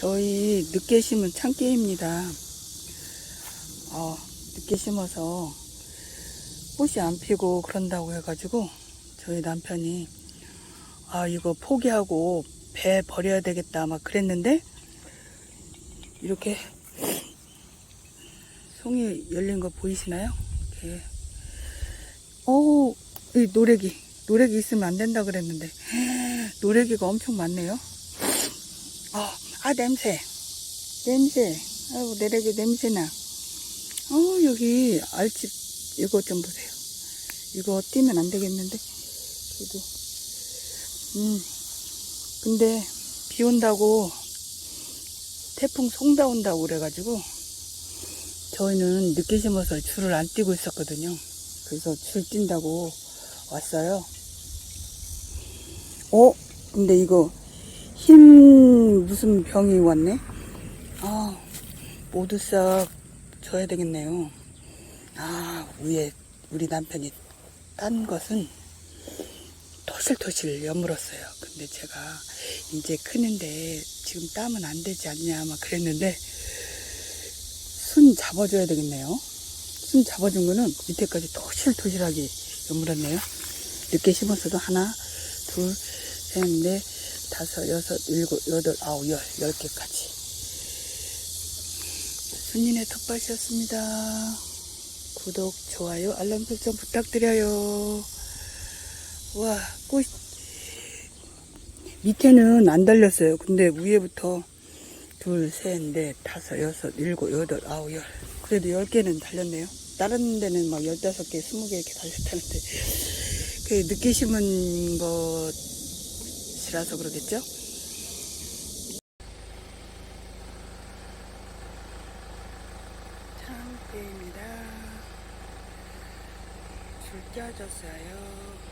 저희 늦게 심은 참깨입니다. 어, 늦게 심어서 꽃이 안 피고 그런다고 해가지고 저희 남편이 아 이거 포기하고 배 버려야 되겠다 막 그랬는데 이렇게 송이 열린 거 보이시나요? 이렇게 오, 이 노래기 노래기 있으면 안 된다 그랬는데 노래기가 엄청 많네요. 아, 아 냄새. 냄새. 아이고 내래기 냄새나. 어 여기 알집 이거 좀 보세요. 이거 띄면 안 되겠는데? 그래도. 음. 근데 비 온다고 태풍 송다 온다고 그래가지고 저희는 늦게 심어서 줄을 안 띄고 있었거든요. 그래서 줄 띈다고 왔어요. 어? 근데 이거 흰 무슨 병이 왔네? 아, 모두 싹 줘야 되겠네요. 아, 위에 우리 남편이 딴 것은 토실토실 여물었어요. 근데 제가 이제 크는데 지금 따면 안 되지 않냐 막 그랬는데 순 잡아줘야 되겠네요. 순 잡아준 거는 밑에까지 토실토실하게 여물었네요. 늦게 심었어도 하나, 둘, 셋, 넷, 다섯, 여섯, 일곱, 여덟, 아홉, 열, 열 개까지. 순인의 텃밭이었습니다. 구독, 좋아요, 알람 설정 부탁드려요. 와, 꽃, 밑에는 안 달렸어요. 근데 위에부터 둘, 셋, 넷, 다섯, 여섯, 일곱, 여덟, 아홉, 열. 그래도 열 개는 달렸네요. 다른 데는 막 열다섯 개, 스무 개 이렇게 달렸다는데. 그 심은 것 이라서 그러겠죠? 참깨입니다. 줄 짜줬어요.